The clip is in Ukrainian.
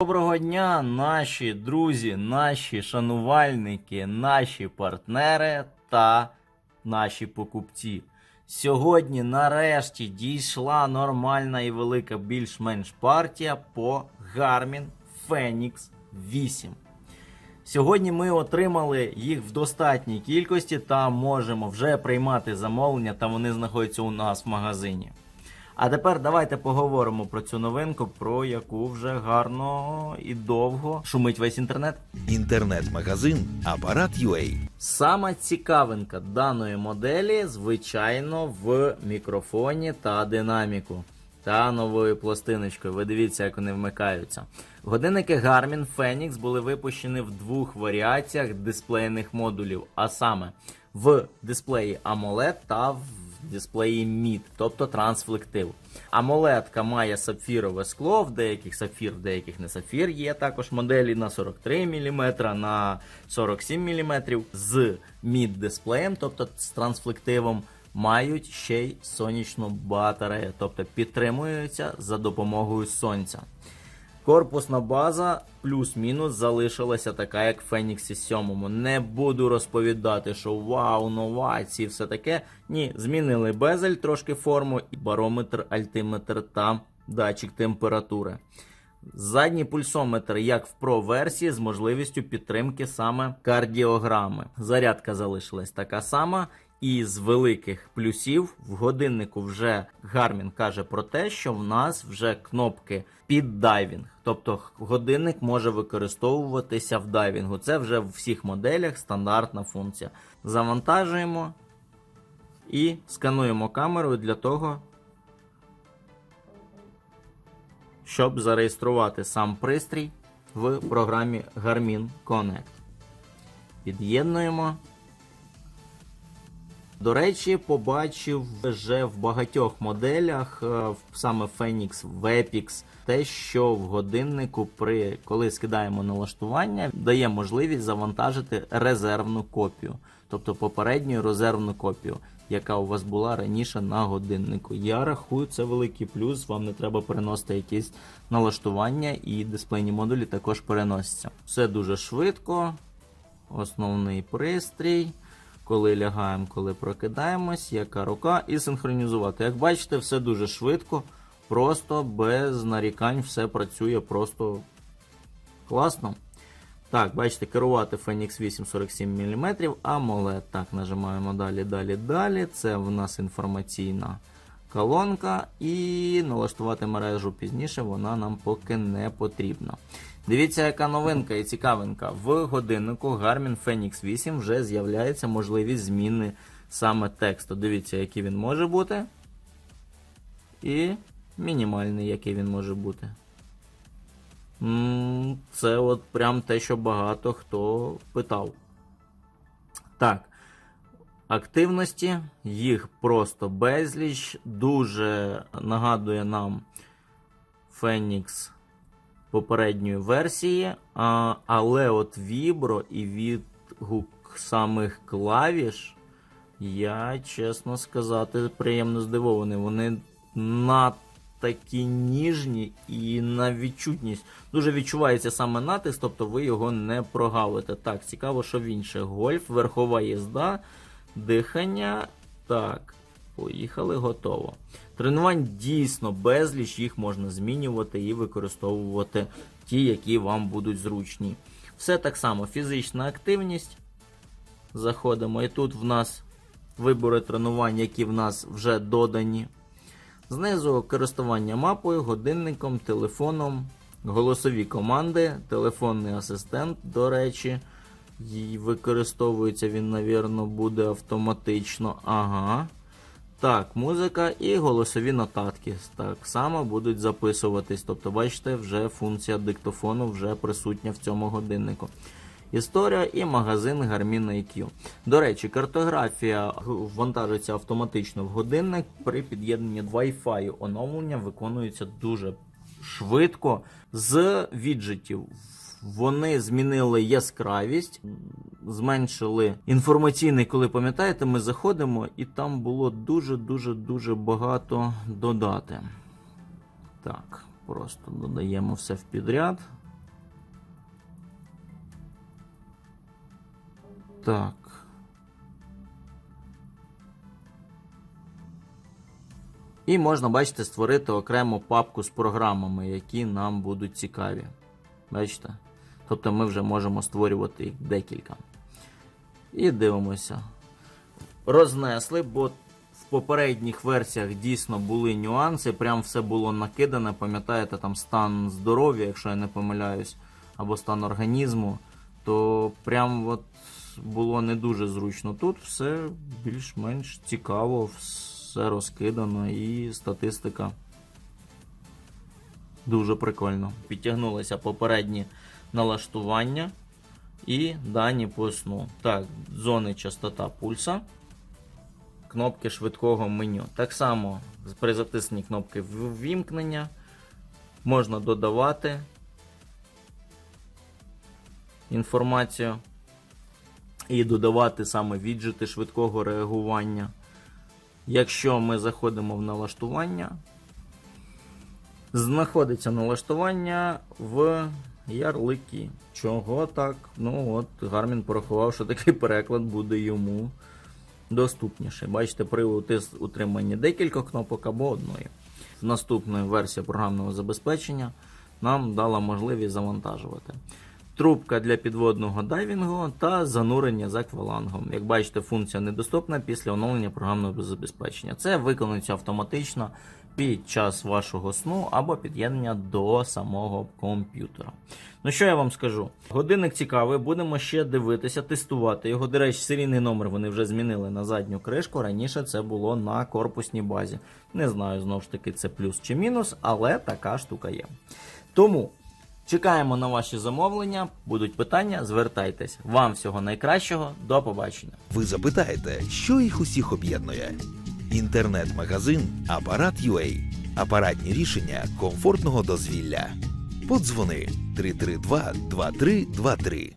Доброго дня, наші друзі, наші шанувальники, наші партнери та наші покупці. Сьогодні нарешті дійшла нормальна і велика більш-менш партія по Garmin Phoenix 8. Сьогодні ми отримали їх в достатній кількості та можемо вже приймати замовлення, та вони знаходяться у нас в магазині. А тепер давайте поговоримо про цю новинку, про яку вже гарно і довго шумить весь інтернет. Інтернет-магазин Апарат UA. Сама цікавинка даної моделі, звичайно, в мікрофоні та динаміку та новою пластиночкою. Ви дивіться, як вони вмикаються. Годинники Garmin Phoenix були випущені в двох варіаціях дисплейних модулів, а саме в дисплеї AMOLED та в дисплеї MID, тобто трансфлектив. AMOLED має сапфірове скло, в деяких сапфір, в деяких не сапфір. Є також моделі на 43 мм, на 47 мм з MID дисплеєм, тобто з трансфлективом. Мають ще й сонячну батарею, тобто підтримуються за допомогою сонця. Корпусна база плюс-мінус залишилася така, як в Феніксі 7. Не буду розповідати, що вау, новації, все таке. Ні, змінили безель трошки форму, і барометр, альтиметр та датчик температури. Задній пульсометр, як в Pro версії, з можливістю підтримки саме кардіограми. Зарядка залишилась така сама. І з великих плюсів в годиннику вже Garmin каже про те, що в нас вже кнопки під дайвінг. Тобто годинник може використовуватися в дайвінгу. Це вже в всіх моделях стандартна функція. Завантажуємо і скануємо камерою для того, щоб зареєструвати сам пристрій в програмі Garmin Connect. Під'єднуємо. До речі, побачив вже в багатьох моделях, е, саме Phoenix, в Epix, те, що в годиннику, при коли скидаємо налаштування, дає можливість завантажити резервну копію, тобто попередню резервну копію, яка у вас була раніше на годиннику. Я рахую, це великий плюс. Вам не треба переносити якісь налаштування, і дисплейні модулі також переносяться. Все дуже швидко. Основний пристрій коли лягаємо, коли прокидаємось, яка рука, і синхронізувати. Як бачите, все дуже швидко, просто без нарікань, все працює просто класно. Так, бачите, керувати Phoenix 8 47 мм, AMOLED. Так, нажимаємо далі, далі, далі. Це в нас інформаційна колонка. І налаштувати мережу пізніше вона нам поки не потрібна. Дивіться, яка новинка і цікавинка. В годиннику Garmin Phoenix 8 вже з'являється можливість зміни саме тексту. Дивіться, який він може бути. І мінімальний, який він може бути. Це от прям те, що багато хто питав. Так. Активності, їх просто безліч. Дуже нагадує нам Phoenix попередньої версії, але от Vibro і відгук самих клавіш, я, чесно сказати, приємно здивований. Вони на такі ніжні і на відчутність. Дуже відчувається саме натиск, тобто ви його не прогавите. Так, цікаво, що в інше. Гольф, верхова їзда, дихання. Так, поїхали, готово. Тренувань дійсно безліч, їх можна змінювати і використовувати ті, які вам будуть зручні. Все так само, фізична активність. Заходимо, і тут в нас вибори тренувань, які в нас вже додані. Знизу користування мапою, годинником, телефоном, голосові команди, телефонний асистент, до речі. І використовується він, навірно, буде автоматично. Ага. Так, музика і голосові нотатки так само будуть записуватись. Тобто, бачите, вже функція диктофону вже присутня в цьому годиннику. Історія і магазин Garmin IQ. До речі, картографія вантажиться автоматично в годинник. При під'єднанні Wi-Fi оновлення виконується дуже швидко з віджитів. Вони змінили яскравість, зменшили інформаційний, коли пам'ятаєте, ми заходимо, і там було дуже-дуже дуже багато додати. Так, просто додаємо все в підряд. Так. І можна, бачите, створити окремо папку з програмами, які нам будуть цікаві. Бачите? Тобто ми вже можемо створювати декілька. І дивимося. Рознесли, бо в попередніх версіях дійсно були нюанси, прям все було накидане. Пам'ятаєте, там стан здоров'я, якщо я не помиляюсь, або стан організму, то прям от було не дуже зручно. Тут все більш-менш цікаво, все розкидано і статистика. Дуже прикольно. Підтягнулися попередні налаштування і дані по сну. Так, зони частота пульса, кнопки швидкого меню. Так само при затисненні кнопки ввімкнення можна додавати інформацію і додавати саме віджити швидкого реагування. Якщо ми заходимо в налаштування, знаходиться налаштування в ярлики. Чого так? Ну от Гармін порахував, що такий переклад буде йому доступніше. Бачите, при утриманні декількох кнопок або одної. Наступна версія програмного забезпечення нам дала можливість завантажувати. Трубка для підводного дайвінгу та занурення з аквалангом. Як бачите, функція недоступна після оновлення програмного забезпечення. Це виконується автоматично під час вашого сну або під'єднання до самого комп'ютера. Ну що я вам скажу? Годинник цікавий, будемо ще дивитися, тестувати його. До речі, серійний номер вони вже змінили на задню кришку. Раніше це було на корпусній базі. Не знаю, знову ж таки, це плюс чи мінус, але така штука є. Тому чекаємо на ваші замовлення. Будуть питання, звертайтесь. Вам всього найкращого, до побачення. Ви запитаєте, що їх усіх об'єднує? Інтернет-магазин Апарат UA. Апаратні рішення комфортного дозвілля. Подзвони 332 2323.